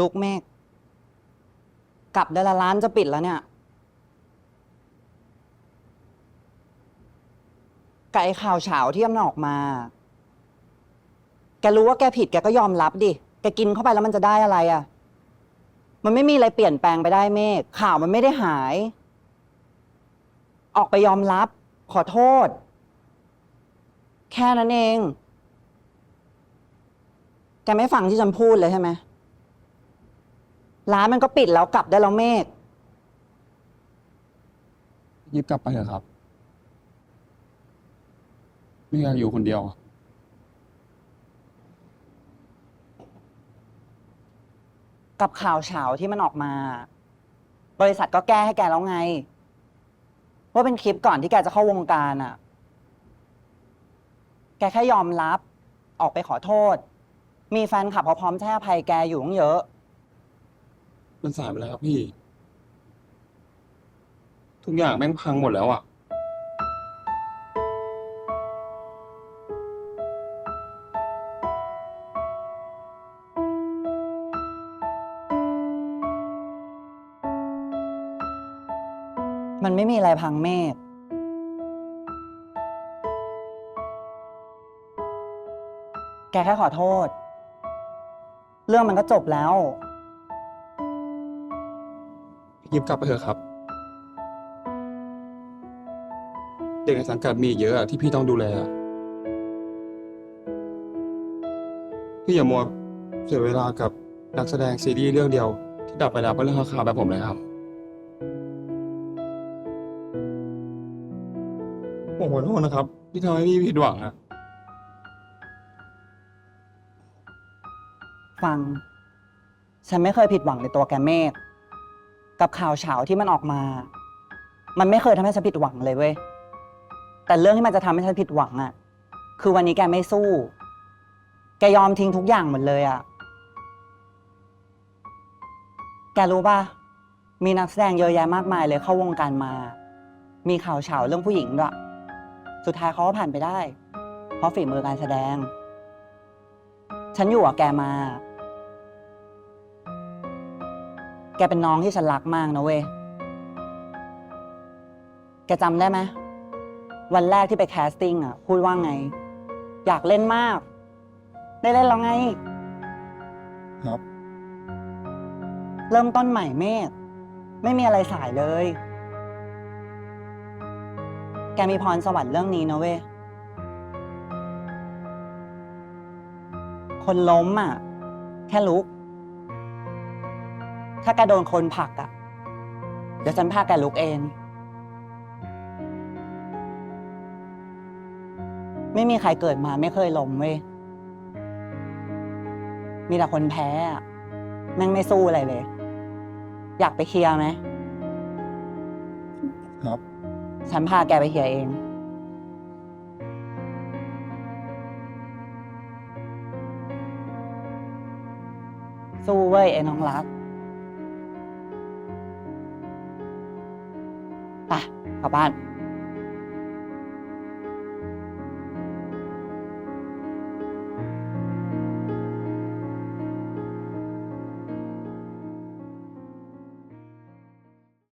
ลูกเมฆกลับได้ละร้านจะปิดแล้วเนี่ยกับไอ้ข่าวเฉาที่มันออกมา แกรู้ว่าแกผิดแกก็ยอมรับดิ แกกินเข้าไปแล้วมันจะได้อะไรอะ่ะ มันไม่มีอะไรเปลี่ยนแปลงไปได้เมฆข่าวมันไม่ได้หาย ออกไปยอมรับ ขอโทษ แค่นั้นเอง แกไม่ฟังที่ฉันพูดเลยใช่ไหม ร้านมันก็ปิดแล้วกลับได้แล้วเมฆยิบกลับไปเถอะครับ ไม่อยากอยู่คนเดียว กับข่าวเฉาที่มันออกมา บริษัทก็แก้ให้แกแล้วไง ว่าเป็นคลิปก่อนที่แกจะเข้าวงการอะแกแค่ยอมรับ ออกไปขอโทษ มีแฟนคลับเขาพร้อมจะให้อภัยแกอยู่ตั้งเยอะ มันสายไปแล้วครับพี่ ทุกอย่างแม่งพังหมดแล้วอะ มันไม่มีอะไรพังเมฆแกแค่ขอโทษ เรื่องมันก็จบแล้ว ยิบกลับไปเถอะครับ เด็กในสังกัดมีเยอะอะที่พี่ต้องดูแลพี่อย่ามัวเสียเวลากับนักแสดงซีรีส์เรื่องเดียว ที่ดับไปแล้วเพราะเรื่องข่าวๆแบบผมเลยครับผมขอโทษนะครับ ที่ทำให้พี่ผิดหวังอะฟัง ฉันไม่เคยผิดหวังในตัวแกเมฆ กับข่าวเฉาที่มันออกมา มันไม่เคยทำให้ฉันผิดหวังเลยเว้ย แต่เรื่องที่มันจะทำให้ฉันผิดหวังอะคือวันนี้แกไม่สู้ แกยอมทิ้งทุกอย่างหมดเลยอะแกรู้ป่ะ มีนักแสดงเยอะแยะมากมายเลยเข้าวงการมา มีข่าวเฉาเรื่องผู้หญิงด้วย สุดท้ายเขาก็ผ่านไปได้ เพราะฝีมือการแสดง ฉันอยู่กับแกมา แกเป็นน้องที่ฉันรักมากนะเว้ย แกจำได้ไหมวันแรกที่ไปแคสติ้งอะ พูดว่าไง อยากเล่นมาก ได้เล่นแล้วไง ครับ เริ่มต้นใหม่เมฆไม่มีอะไรสายเลย แกมีพรสวรรค์เรื่องนี้นะเว้ย คนล้มอะ แค่ลุก ถ้าแกโดนคนผลักอะเดี๋ยวฉันพาแกลุกเอง ไม่มีใครเกิดมาไม่เคยล้มเว้ย มีแต่คนแพ้อะแม่งไม่สู้อะไรเลย อยากไปเคลียร์ไหม ครับ ฉันพาแกไปเคลียร์เอง สู้เว้ยไอ้น้องรัก ไปกลับบ้าน